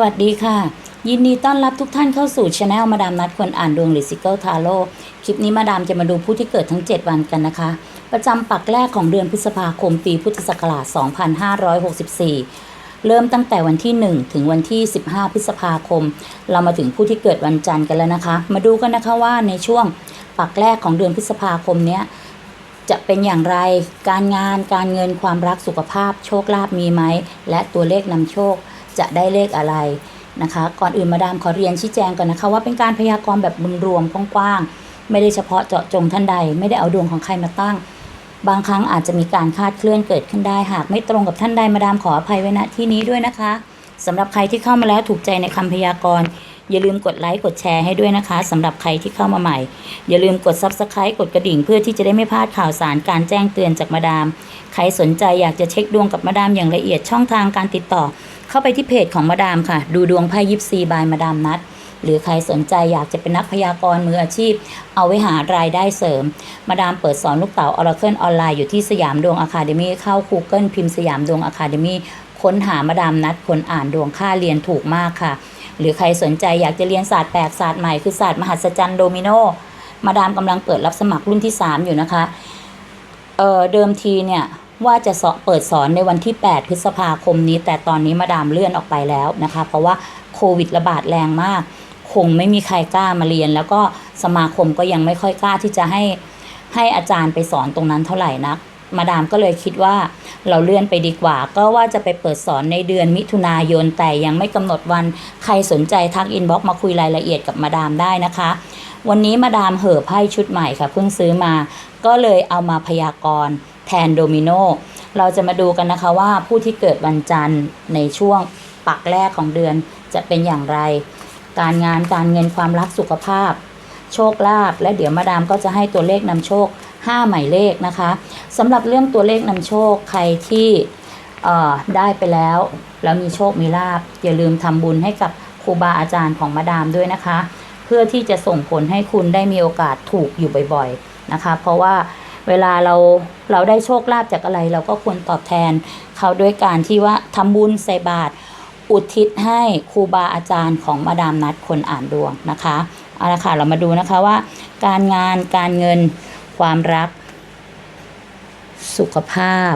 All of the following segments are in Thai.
สวัสดีค่ะ ยินดีต้อนรับทุกท่านเข้าสู่ช anel มาดามนัดคนอ่านดวงหรือซิเกิลทาโร่คลิปนี้มาดามจะมาดูผู้ที่เกิดทั้ง 7 วันกันนะคะ ประจำปักแรกของเดือนพฤษภาคมปีพุทธศักราช 2564 เริ่มตั้งแต่วันที่ 1 ถึงวันที่ 15 พฤษภาคม เรามาถึงผู้ที่เกิดวันจันทร์กันแล้วนะคะ มาดูกันนะคะว่าในช่วงปักแรกของเดือนพฤษภาคมเนี้ยจะเป็นอย่างไร การงาน การเงิน ความรัก สุขภาพ โชคลาภมีไหม และตัวเลขนำโชค จะได้เลขอะไรนะคะ ก่อนอื่นมาดามขอเรียนชี้แจงก่อนนะคะ ว่าเป็นการพยากรณ์แบบรวมๆกว้างๆไม่ได้เฉพาะเจาะจงท่านใด ไม่ได้เอาดวงของใครมาตั้ง บางครั้งอาจจะมีการคาดเคลื่อนเกิดขึ้นได้หากไม่ตรงกับท่านใดมาดามขออภัยไว้ณที่นี้ด้วยนะคะสำหรับใครที่เข้ามาแล้วถูกใจในคำพยากรณ์ อย่าลืมกดไลค์กดแชร์ให้ด้วยนะคะสำหรับใครที่เข้ามาใหม่ อย่าลืมกด Subscribe กดกระดิ่งเพื่อที่จะได้ไม่พลาดข่าวสารการแจ้งเตือนจากมาดาม ใครสนใจอยากจะเช็คดวงกับมาดามอย่างละเอียดช่องทางการติดต่อ เข้าไปที่เพจของมาดามค่ะ ดูดวงไพ่ยิปซีบายมาดามนัดหรือใครสนใจอยากจะเป็นนักพยากรณ์มืออาชีพ เอาไว้หารายได้เสริม มาดามเปิดสอนลูกเต๋าออร์เคิลออนไลน์อยู่ที่สยามดวงอะคาเดมี่เข้า Google พิมพ์สยามดวงอะคาเดมี่ค้นหามาดามนัดคนอ่านดวงค่าเรียนถูกมากค่ะ หรือใครสนใจอยากจะเรียนศาสตร์แปลกศาสตร์ใหม่คือศาสตร์มหัศจรรย์โดมิโนมาดามกำลังเปิดรับสมัครรุ่นที่ 3 อยู่นะคะ เออเดิมทีเนี่ยว่าจะสอเปิดสอนในวันที่ 8 พฤษภาคมนี้ แต่ตอนนี้มาดามเลื่อนออกไปแล้วนะคะ เพราะว่าโควิดระบาดแรงมาก คงไม่มีใครกล้ามาเรียน แล้วก็สมาคมก็ยังไม่ค่อยกล้าที่จะให้ให้อาจารย์ไปสอนตรงนั้นเท่าไหร่นัก มาดามก็เลยคิดว่าเราเลื่อนไปดีกว่า ก็ว่าจะไปเปิดสอนในเดือนมิถุนายน แต่ยังไม่กำหนดวันใครสนใจทักอินบ็อกมาคุยรายละเอียดกับมาดามได้นะคะ วันนี้มาดามเห่อไพ่ชุดใหม่ค่ะเพิ่งซื้อมา ก็เลยเอามาพยากรณ์แทนโดมิโนเราจะมาดูกันนะคะว่าผู้ที่เกิดวันจันทร์ในช่วงปักแรกของเดือนจะเป็นอย่างไร การงานการเงินความรักสุขภาพ โชคลาภและเดี๋ยวมาดามก็จะให้ตัวเลขนำโชค 5 หมายเลขนะคะสำหรับเรื่องตัวเลขนำโชคใครที่ได้ไปแล้ว แล้วมีโชคมีลาบอย่าลืมทำบุญให้กับครูบาอาจารย์ของมาดามด้วยนะคะ เพื่อที่จะส่งผลให้คุณได้มีโอกาสถูกอยู่บ่อยๆนะคะ เพราะว่าเวลาเราเราได้โชคลาภจากอะไร เราก็ควรตอบแทนเขาด้วยการที่ว่าทำบุญใส่บาตรอุทิศให้ครูบาอาจารย์ของมาดามนัดคนอ่านดวงนะคะเอาละค่ะเรามาดูนะคะว่า การงานการเงิน ความรัก สุขภาพ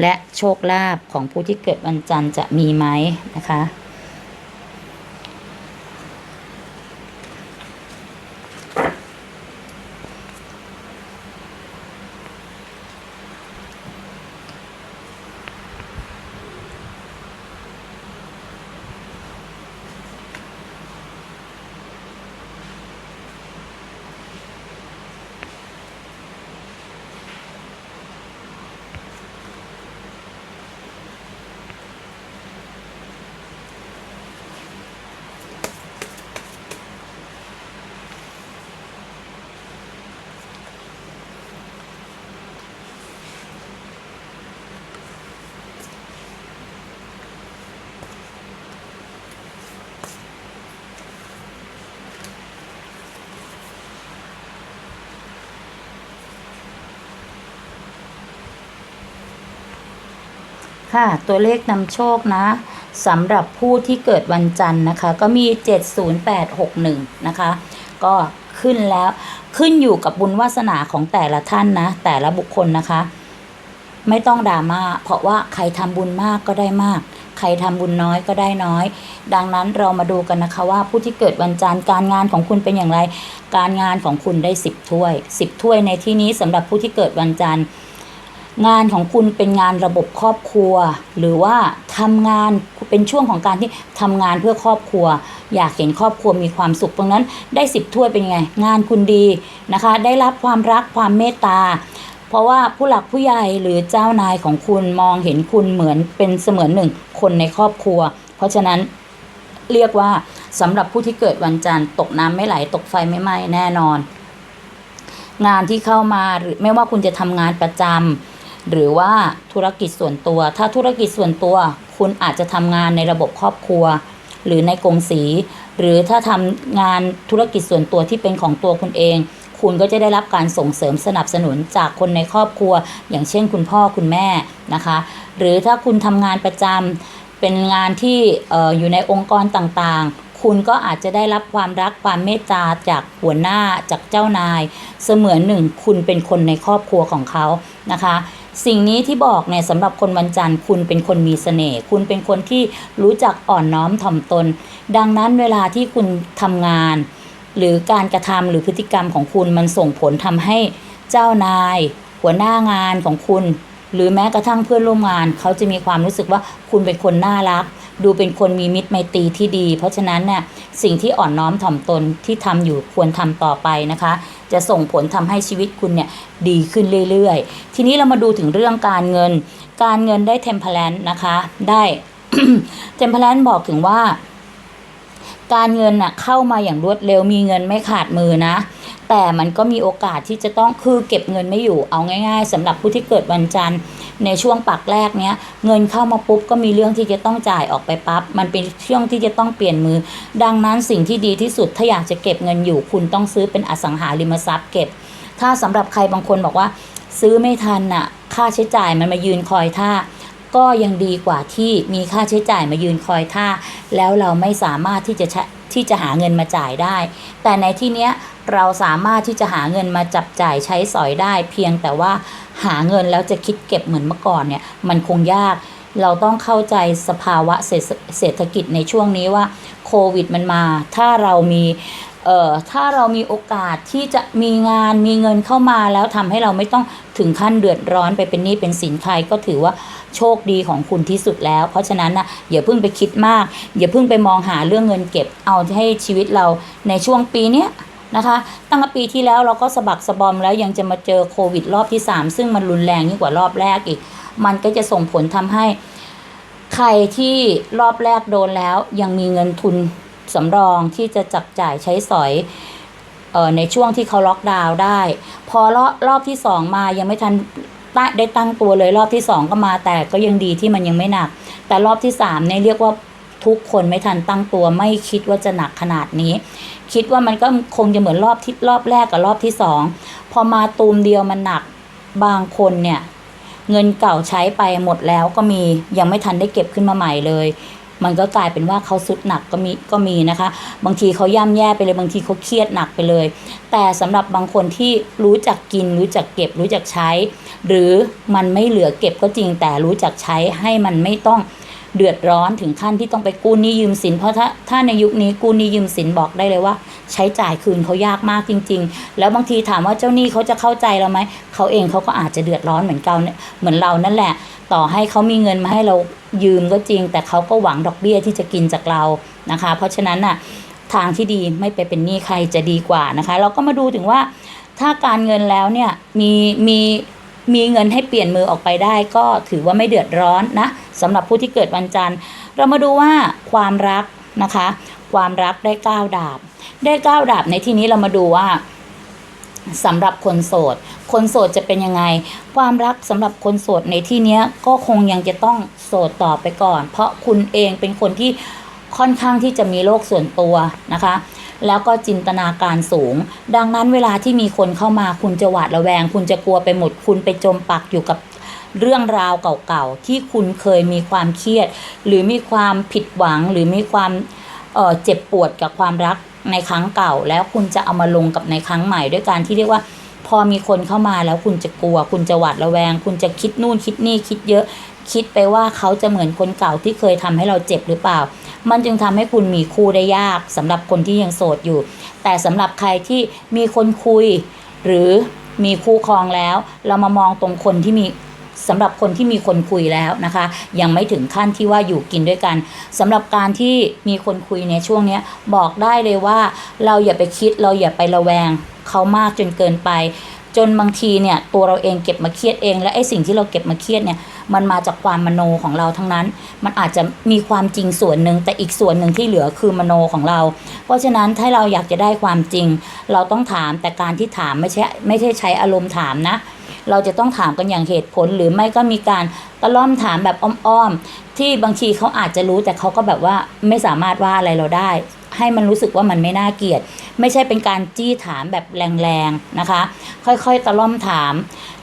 และโชคลาภของผู้ที่เกิดวันจันทร์จะมีไหมนะคะ ค่ะ ตัวเลขนำโชคนะสำหรับผู้ที่เกิดวันจันทร์นะคะ ก็มี 70861 นะคะ ก็ขึ้นแล้วขึ้นอยู่กับบุญวาสนาของแต่ละท่านนะ แต่ละบุคคลนะคะ ไม่ต้องดราม่าเพราะว่าใครทำบุญมากก็ได้มาก ใครทำบุญน้อยก็ได้น้อย ดังนั้นเรามาดูกันนะคะว่าผู้ที่เกิดวันจันทร์การงานของคุณเป็นอย่างไร การงานของคุณได้ 10 ถ้วย 10 ถ้วยในที่นี้สำหรับผู้ที่เกิดวันจันทร์ งานของคุณเป็นงานระบบครอบครัว หรือว่าทำงานเป็นช่วงของการที่ทำงานเพื่อครอบครัว อยากเห็นครอบครัวมีความสุขตรงนั้นได้สิบถ้วยเป็นไง งานคุณดีนะคะ ได้รับความรักความเมตตา เพราะว่าผู้หลักผู้ใหญ่หรือเจ้านายของคุณมองเห็นคุณเหมือนเป็นเสมือนหนึ่งคนในครอบครัว เพราะฉะนั้นเรียกว่าสำหรับผู้ที่เกิดวันจันทร์ตกน้ำไม่ไหลตกไฟไม่ไหม้แน่นอน งานที่เข้ามาหรือไม่ว่าคุณจะทำงานประจำ หรือว่าธุรกิจส่วนตัว ถ้าธุรกิจส่วนตัว คุณอาจจะทำงานในระบบครอบครัว หรือในกงสี หรือถ้าทำงานธุรกิจส่วนตัวที่เป็นของตัวคุณเอง คุณก็จะได้รับการส่งเสริมสนับสนุนจากคนในครอบครัว อย่างเช่น คุณพ่อคุณแม่นะคะ หรือถ้าคุณทำงานประจำเป็นงานที่อ่ออยู่ในองค์กรต่างๆ คุณก็อาจจะได้รับความรักความเมตตาจากหัวหน้าจากเจ้านาย เสมือนหนึ่ง คุณเป็นคนในครอบครัวของเขานะคะ สิ่งนี้ที่บอกเนี่ยสำหรับคนวันจันทร์คุณเป็นคนมีเสน่ห์คุณเป็นคนที่รู้จักอ่อนน้อมถ่อมตน ดังนั้นเวลาที่คุณทำงาน หรือการกระทำหรือพฤติกรรมของคุณมันส่งผลทำให้เจ้านาย หัวหน้างานของคุณ หรือแม้กระทั่งเพื่อนร่วมงาน เขาจะมีความรู้สึกว่าคุณเป็นคนน่ารัก ดูเป็นคนมีมิตรไมตรีที่ดี เพราะฉะนั้นเนี่ยสิ่งที่อ่อนน้อมถ่อมตนที่ทำอยู่ควรทำต่อไปนะคะ จะส่งผลทำให้ชีวิตคุณเนี่ยดีขึ้นเรื่อยๆ ทีนี้เรามาดูถึงเรื่องการเงิน การเงินได้เทมเพลนนะคะ ได้เทมเพลนบอกถึงว่า การเงินน่ะเข้ามาอย่างรวดเร็วมีเงินไม่ขาดมือนะ แต่มันก็มีโอกาสที่จะต้องคือเก็บเงินไม่อยู่เอาง่าย ๆสำหรับผู้ที่เกิดวันจันทร์ในช่วงปักแรกเนี้ยเงินเข้ามาปุ๊บก็มีเรื่องที่จะต้องจ่ายออกไปปั๊บมันเป็นช่วงที่จะต้องเปลี่ยนมือ ดังนั้นสิ่งที่ดีที่สุดถ้าอยากจะเก็บเงินอยู่ คุณต้องซื้อเป็นอสังหาริมทรัพย์เก็บ ถ้าสำหรับใครบางคนบอกว่า ซื้อไม่ทันน่ะ ค่าใช้จ่ายมันมายืนคอยท่า ก็ยังดีกว่าที่มีค่าใช้จ่ายมายืนคอยท่า แล้วเราไม่สามารถที่จะใช้ที่จะหาเงินมาจ่ายได้ แต่ในที่เนี้ยเราสามารถที่จะหาเงินมาจับจ่ายใช้สอยได้ เพียงแต่ว่าหาเงินแล้วจะคิดเก็บเหมือนเมื่อก่อนเนี่ยมันคงยาก เราต้องเข้าใจสภาวะเศรษฐเศรษฐกิจในช่วงนี้ว่าโควิดมันมา ถ้าเรามีเอ่อถ้าเรามีโอกาสที่จะมีงานมีเงินเข้ามาแล้วทำให้เราไม่ต้องถึงขั้นเดือดร้อนไปเป็นหนี้เป็นสินใครก็ถือว่า โชคดีของคุณที่สุดแล้ว เพราะฉะนั้นนะอย่าเพิ่งไปคิดมาก อย่าเพิ่งไปมองหาเรื่องเงินเก็บเอาให้ชีวิตเราในช่วงปีเนี้ยนะคะ ตั้งแต่ปีที่แล้วเราก็สะบักสะบอมแล้วยังจะมาเจอโควิดรอบที่ 3 ซึ่งมันรุนแรงยิ่งกว่ารอบแรกอีก มันก็จะส่งผลทำให้ใครที่รอบแรกโดนแล้วยังมีเงินทุนสำรองที่จะจับจ่ายใช้สอยออในช่วงที่เขาล็อกดาวน์ได้ พอรอบรอบที่สองมายังไม่ทัน ได้ได้ตั้งตัวเลยรอบที่สองก็มา แต่ก็ยังดีที่มันยังไม่หนัก แต่รอบที่สามเนี่ยเรียกว่าทุกคนไม่ทันตั้งตัวไม่คิดว่าจะหนักขนาดนี้ คิดว่ามันก็คงจะเหมือนรอบที่รอบแรกกับรอบที่สองพอมาตูมเดียวมันหนักบางคนเนี่ย เงินเก่าใช้ไปหมดแล้วก็มียังไม่ทันได้เก็บขึ้นมาใหม่เลย มันก็กลายเป็นว่าเขาสุดหนักก็มีก็มีนะคะ บางทีเขาย่ำแย่ไปเลยบางทีเขาเครียดหนักไปเลย แต่สำหรับบางคนที่รู้จักกิน รู้จักเก็บ รู้จักใช้ หรือมันไม่เหลือเก็บก็จริงแต่รู้จักใช้ให้มันไม่ต้อง เดือดร้อนถึงขั้นที่ต้องไปกู้หนี้ยืมสินเพราะถ้าถ้าในยุคนี้กู้หนี้ยืมสินบอกได้เลยว่า ใช้จ่ายคืนเขายากมากจริง ๆ แล้วบางทีถามว่าเจ้าหนี้เขาจะเข้าใจเราไหมเขาเองเขาก็อาจจะเดือดร้อนเหมือนกันเหมือนเรานั่นแหละ ต่อให้เขามีเงินมาให้เรายืมก็จริง แต่เขาก็หวังดอกเบี้ยที่จะกินจากเรานะคะ เพราะฉะนั้นน่ะทางที่ดีไม่ไปเป็นหนี้ใครจะดีกว่านะคะ เราก็มาดูถึงว่าถ้าการเงินแล้วเนี่ยมีมี มีเงินให้เปลี่ยนมือออกไปได้ก็ถือว่าไม่เดือดร้อนนะสำหรับผู้ที่เกิดวันจันทร์ เรามาดูว่าความรักนะคะ ความรักได้เก้าดาบ ได้เก้าดาบในที่นี้เรามาดูว่าสำหรับคนโสด คนโสดจะเป็นยังไง ความรักสำหรับคนโสดในที่นี้ก็คงยังจะต้องโสดต่อไปก่อน เพราะคุณเองเป็นคนที่ค่อนข้างที่จะมีโลกส่วนตัวนะคะ แล้วก็จินตนาการสูง ดังนั้นเวลาที่มีคนเข้ามาคุณจะหวาดระแวง คุณจะกลัวไปหมด คุณไปจมปักอยู่กับเรื่องราวเก่าๆ ที่คุณเคยมีความเครียด หรือมีความผิดหวังหรือมีความเเจ็บปวดกับความรักในครั้งเก่า แล้วคุณจะเอามาลงกับในครั้งใหม่ ด้วยการที่เรียกว่า พอมีคนเข้ามาแล้วคุณจะกลัว คุณจะหวาดระแวง คุณจะคิดนู่นคิดนี่คิดเยอะ คิดไปว่าเขาจะเหมือนคนเก่าที่เคยทำให้เราเจ็บหรือเปล่า มันจึงทำให้คุณมีคู่ได้ยากสำหรับคนที่ยังโสดอยู่ แต่สำหรับใครที่มีคนคุย หรือมีคู่ครองแล้ว เรามามองตรงคนที่มีสำหรับคนที่มีคนคุยแล้วนะคะ ยังไม่ถึงขั้นที่ว่าอยู่กินด้วยกันสำหรับการที่มีคนคุยในช่วงนี้บอกได้เลยว่า เราอย่าไปคิดเราอย่าไประแวงเขามากจนเกินไป จนบางทีเนี่ยตัวเราเองเก็บมาเครียดเอง และไอ้สิ่งที่เราเก็บมาเครียดเนี่ยมันมาจากความมโนของเราทั้งนั้น มันอาจจะมีความจริงส่วนหนึ่งแต่อีกส่วนหนึ่งที่เหลือคือมโนของเรา เพราะฉะนั้นถ้าเราอยากจะได้ความจริง เราต้องถามแต่การที่ถามไม่ใช่ไม่ใช่ใช้อารมณ์ถามนะ เราจะต้องถามกันอย่างเหตุผลหรือไม่ก็มีการตะล่อมถามแบบอ้อมๆที่บางทีเขาอาจจะรู้แต่เขาก็แบบว่าไม่สามารถว่าอะไรเราได้ ให้มันรู้สึกว่ามันไม่น่าเกลียด ไม่ใช่เป็นการจี้ถามแบบแรงๆนะคะ ค่อยๆตะล่อมถาม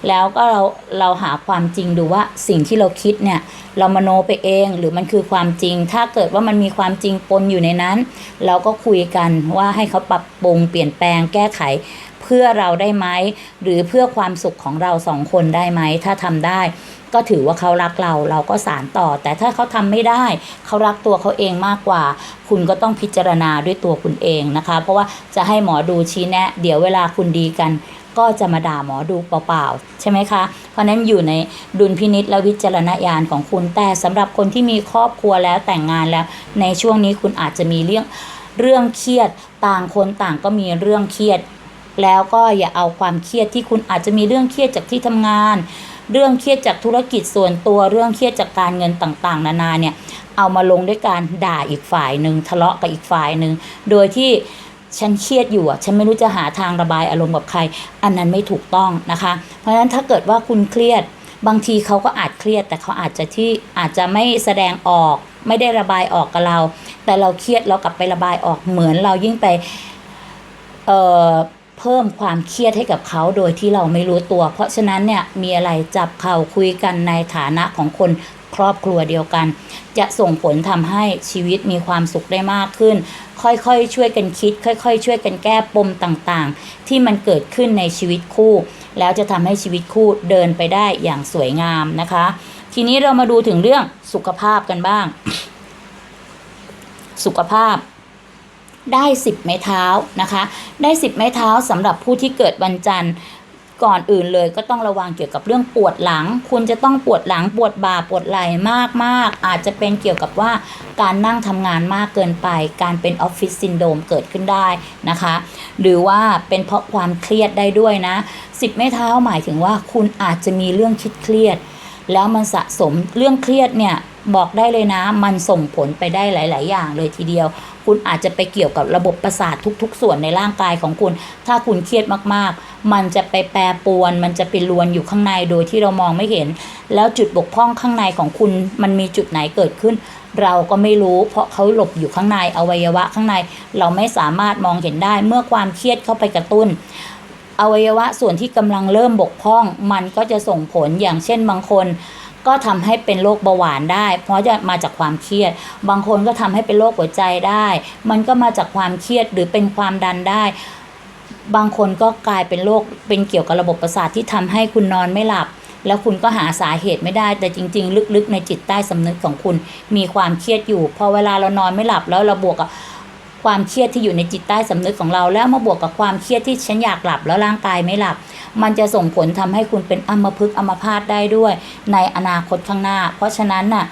แล้วก็เราเราหาความจริงดูว่าสิ่งที่เราคิดเนี่ยเรามโนไปเองหรือมันคือความจริง ถ้าเกิดว่ามันมีความจริงปนอยู่ในนั้น เราก็คุยกันว่าให้เขาปรับปรุงเปลี่ยนแปลงแก้ไข เพื่อเราได้ไหมหรือเพื่อความสุขของเราสองคนได้ไหมถ้าทำได้ ก็ถือว่าเขารักเราเราก็สารต่อ แต่ถ้าเขาทำไม่ได้ เขารักตัวเขาเองมากกว่า คุณก็ต้องพิจารณาด้วยตัวคุณเองนะคะ เพราะว่าจะให้หมอดูชี้แนะ เดี๋ยวเวลาคุณดีกันก็จะมาด่าหมอดูเปล่าๆ ใช่ไหมคะ เพราะฉะนั้นอยู่ในดุลพินิษและวิจารณญาณของคุณ แต่สำหรับคนที่มีครอบครัวแล้วแต่งงานแล้ว ในช่วงนี้คุณอาจจะมีเรื่องเรื่องเครียด ต่างคนต่างก็มีเรื่องเครียด แล้วก็อย่าเอาความเครียดที่คุณอาจจะมีเรื่องเครียดจากที่ทำงาน เรื่องเครียดจากธุรกิจส่วนตัวเรื่องเครียดจากการเงินต่างๆ นานาเนี่ยเอามาลงด้วยการด่าอีกฝ่ายหนึ่งทะเลาะกับอีกฝ่ายหนึ่งโดยที่ฉันเครียดอยู่อะ ฉันไม่รู้จะหาทางระบายอารมณ์กับใคร อันนั้นไม่ถูกต้องนะคะ เพราะฉะนั้นถ้าเกิดว่าคุณเครียด บางทีเขาก็อาจเครียด แต่เขาอาจจะที่อาจจะไม่แสดงออก ไม่ได้ระบายออกกับเรา แต่เราเครียดเรากลับไประบายออกเหมือนเรายิ่งไป เอ่อ เพิ่มความเครียดให้กับเขาโดยที่เราไม่รู้ตัว เพราะฉะนั้นเนี่ยมีอะไรจับเข่าคุยกันในฐานะของคนครอบครัวเดียวกัน จะส่งผลทำให้ชีวิตมีความสุขได้มากขึ้น ค่อยๆ ช่วยกันคิด ค่อยๆ ช่วยกันแก้ปมต่างๆ ที่มันเกิดขึ้นในชีวิตคู่ แล้วจะทำให้ชีวิตคู่เดินไปได้อย่างสวยงามนะคะ ทีนี้เรามาดูถึงเรื่องสุขภาพกันบ้าง สุขภาพ ได้สิบไม้เท้านะคะ ได้สิบไม้เท้าสำหรับผู้ที่เกิดวันจันทร์ก่อนอื่นเลยก็ต้องระวังเกี่ยวกับเรื่องปวดหลัง คุณจะต้องปวดหลังปวดบ่าปวดไหล่มากๆ อาจจะเป็นเกี่ยวกับว่าการนั่งทำงานมากเกินไป การเป็นออฟฟิศซินโดมเกิดขึ้นได้นะคะ หรือว่าเป็นเพราะความเครียดได้ด้วยนะสิบไม้เท้าหมายถึงว่าคุณอาจจะมีเรื่องคิดเครียด แล้วมันสะสมเรื่องเครียดเนี่ยบอกได้เลยนะ มันส่งผลไปได้หลาย ๆ อย่างเลยทีเดียว คุณอาจจะไปเกี่ยวกับระบบประสาททุก ๆ ส่วนในร่างกายของคุณ ถ้าคุณเครียดมากๆ มันจะไปแปรปรวน มันจะไปรวนอยู่ข้างในโดยที่เรามองไม่เห็น แล้วจุดบกพร่องข้างในของคุณ มันมีจุดไหนเกิดขึ้น เราก็ไม่รู้ เพราะเขาหลบอยู่ข้างในอวัยวะข้างใน เราไม่สามารถมองเห็นได้เมื่อความเครียดเข้าไปกระตุ้นอวัยวะส่วนที่กำลังเริ่มบกพร่อง มันก็จะส่งผลอย่างเช่นบางคน ก็ทำให้เป็นโรคเบาหวานได้ เพราะจะมาจากความเครียด บางคนก็ทำให้เป็นโรคหัวใจได้ มันก็มาจากความเครียดหรือเป็นความดันได้ บางคนก็กลายเป็นโรคเป็นเกี่ยวกับระบบประสาทที่ทำให้คุณนอนไม่หลับ แล้วคุณก็หาสาเหตุไม่ได้ แต่จริง ๆ ลึกๆ ในจิตใต้สำนึกของคุณมีความเครียดอยู่ พอเวลาเรานอนไม่หลับแล้วเราบวกกับ ความเครียดที่อยู่ในจิตใต้สำนึกของเรา แล้วมาบวกกับความเครียดที่ฉันอยากหลับแล้วร่างกายไม่หลับ มันจะส่งผลทำให้คุณเป็นอัมพฤกษ์อัมพาตได้ด้วย ในอนาคตข้างหน้า เพราะฉะนั้นน่ะ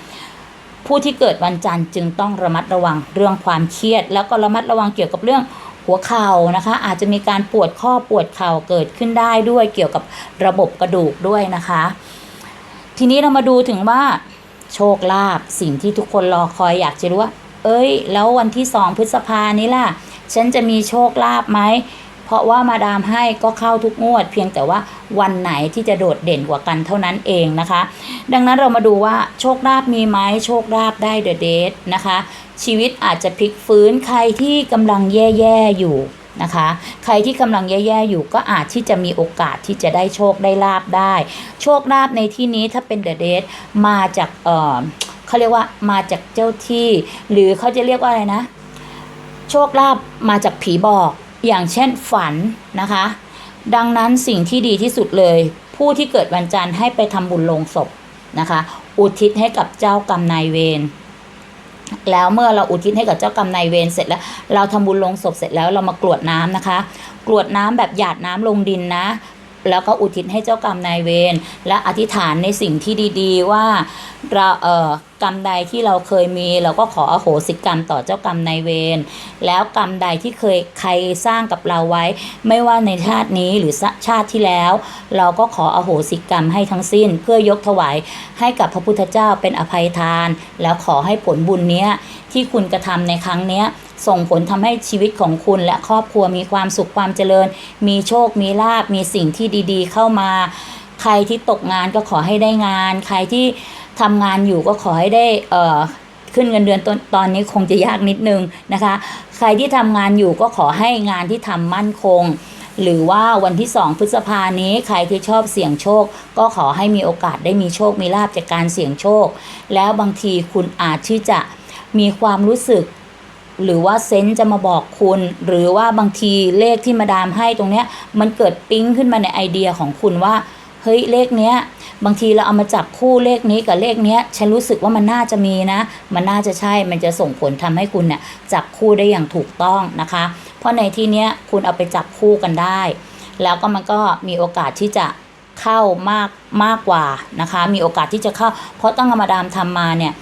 ผู้ที่เกิดวันจันทร์จึงต้องระมัดระวังเรื่องความเครียด แล้วก็ระมัดระวังเกี่ยวกับเรื่องหัวเข่านะคะ อาจจะมีการปวดข้อปวดเข่าเกิดขึ้นได้ด้วยเกี่ยวกับระบบกระดูกด้วยนะคะ ทีนี้เรามาดูถึงว่าโชคลาภสิ่งที่ทุกคนรอคอยอยากจะรู้ว่า เอ้ย แล้ววันที่สองพฤษภานี้ล่ะ ฉันจะมีโชคลาภไหม เพราะว่ามาดามให้ก็เข้าทุกงวด เพียงแต่ว่าวันไหนที่จะโดดเด่นกว่ากันเท่านั้นเองนะคะ ดังนั้นเรามาดูว่าโชคลาภมีไหมโชคลาภได้เดอะเดทนะคะ ชีวิตอาจจะพลิกฟื้นใครที่กำลังแย่ๆอยู่นะคะ ใครที่กำลังแย่ๆอยู่ก็อาจที่จะมีโอกาสที่จะได้โชคได้ลาบได้ โชคลาภในที่นี้ถ้าเป็นเดอะเดทมาจากเอ่อ เขาเรียกว่ามาจากเจ้าที่ หรือเขาจะเรียกว่าอะไรนะ โชคลาภมาจากผีบอกอย่างเช่นฝันนะคะ ดังนั้นสิ่งที่ดีที่สุดเลย ผู้ที่เกิดวันจันทร์ให้ไปทำบุญลงศพนะคะ อุทิศให้กับเจ้ากรรมนายเวรแล้วเมื่อเราอุทิศให้กับเจ้ากรรมนายเวรเสร็จแล้ว เราทำบุญลงศพเสร็จแล้วเรามากรวดน้ำนะคะ กรวดน้ำแบบหยาดน้ำลงดินนะ แล้วก็อุทิศให้เจ้ากรรมนายเวรและอธิษฐานในสิ่งที่ดี ๆ ว่าเราเออ กรรมใดที่เราเคยมี เราก็ขออโหสิกรรมต่อเจ้ากรรมนายเวรแล้วกรรมใดที่เคยใครสร้างกับเราไว้ ไม่ว่าในชาตินี้หรือชาติที่แล้ว เราก็ขออโหสิกรรมให้ทั้งสิ้น เพื่อยกถวายให้กับพระพุทธเจ้าเป็นอภัยทาน แล้วขอให้ผลบุญเนี้ยที่คุณกระทำในครั้งเนี้ยส่งผลทำให้ชีวิตของคุณและครอบครัวมีความสุขความเจริญ มีโชค มีลาบ มีสิ่งที่ดีๆ เข้ามา ใครที่ตกงานก็ขอให้ได้งาน ใครที่ ทำงานอยู่ก็ขอให้ได้เอ่อขึ้นเงินเดือนตอนตอนนี้คงจะยากนิดนึงนะคะ ใครที่ทำงานอยู่ก็ขอให้งานที่ทำมั่นคง หรือว่าวันที่ 2 พฤษภานี้ใครที่ชอบเสี่ยงโชค ก็ขอให้มีโอกาสได้มีโชคมีลาบจากการเสี่ยงโชค แล้วบางทีคุณอาจที่จะมีความรู้สึก หรือว่าเซนส์จะมาบอกคุณ หรือว่าบางทีเลขที่มาดามให้ตรงเนี้ยมันเกิดปิ๊งขึ้นมาในไอเดียของคุณว่าเฮ้ยเลขเนี้ย บางทีเราเอามาจับคู่เลขนี้กับเลขเนี้ยฉันรู้สึกว่ามันน่าจะมีนะ มันน่าจะใช่มันจะส่งผลทำให้คุณเนี่ยจับคู่ได้อย่างถูกต้องนะคะ เพราะในที่เนี้ยคุณเอาไปจับคู่กันได้ แล้วก็มันก็มีโอกาสที่จะเข้ามากมากกว่านะคะ มีโอกาสที่จะเข้า เพราะตั้งธรรมาดามทำมาเนี่ย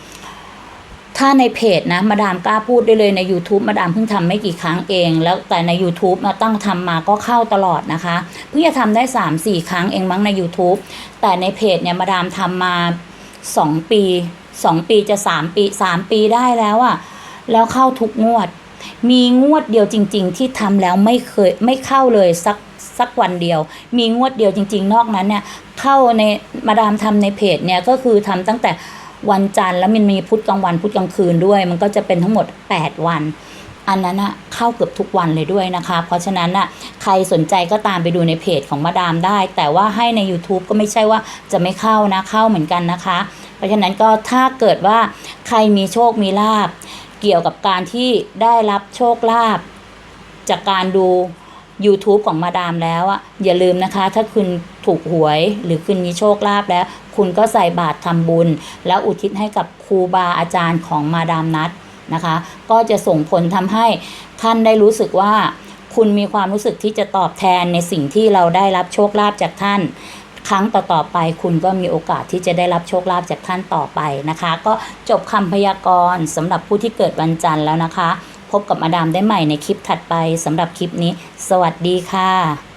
ถ้าในเพจนะมาดามกล้าพูดได้เลยใน YouTube มาดามเพิ่งทำไม่กี่ครั้งเอง แล้วแต่ใน YouTube มาตั้งทำมาก็เข้าตลอดนะคะ เพิ่งจะทำได้ 3 4 ครั้งเองมั้งใน YouTube แต่ในเพจเนี่ยมาดามทำมา 2 ปี 2 ปีจะ 3 ปี 3 ปีได้แล้วอะแล้วเข้าทุกงวด มีงวดเดียวจริง ๆ ที่ทำแล้วไม่เคยไม่เข้าเลยสักสักวันเดียว มีงวดเดียวจริง ๆ นอกนั้นเนี่ยเข้าในมาดามทำในเพจเนี่ยก็คือทำตั้งแต่ วันจันทร์แล้วมันมีพุธกลางวันพุธกลางคืนด้วย มันก็จะเป็นทั้งหมด 8 วัน อันนั้นอะเข้าเกือบทุกวันเลยด้วยนะคะ เพราะฉะนั้นอะใครสนใจก็ตามไปดูในเพจของมาดามได้ แต่ว่าให้ใน YouTube ก็ไม่ใช่ว่าจะไม่เข้านะเข้าเหมือนกันนะคะ เพราะฉะนั้นก็ถ้าเกิดว่าใครมีโชคมีลาบเกี่ยวกับการที่ได้รับโชคลาภจากการดู YouTube ของมาดามแล้วอะอย่าลืมนะคะ ถ้าคุณถูกหวยหรือคุณมีโชคลาภแล้ว คุณก็ใส่บาตรทำบุญ แล้วอุทิศให้กับครูบาอาจารย์ของมาดามนัดนะคะ ก็จะส่งผลทำให้ท่านได้รู้สึกว่าคุณมีความรู้สึกที่จะตอบแทนในสิ่งที่เราได้รับโชคลาภจากท่าน ครั้งต่อๆไปคุณก็มีโอกาสที่จะได้รับโชคลาภจากท่านต่อไปนะคะ ก็จบคำพยากรณ์สำหรับผู้ที่เกิดวันจันทร์แล้วนะคะ พบกับมาดามได้ใหม่ในคลิปถัดไปสำหรับคลิปนี้ สวัสดีค่ะ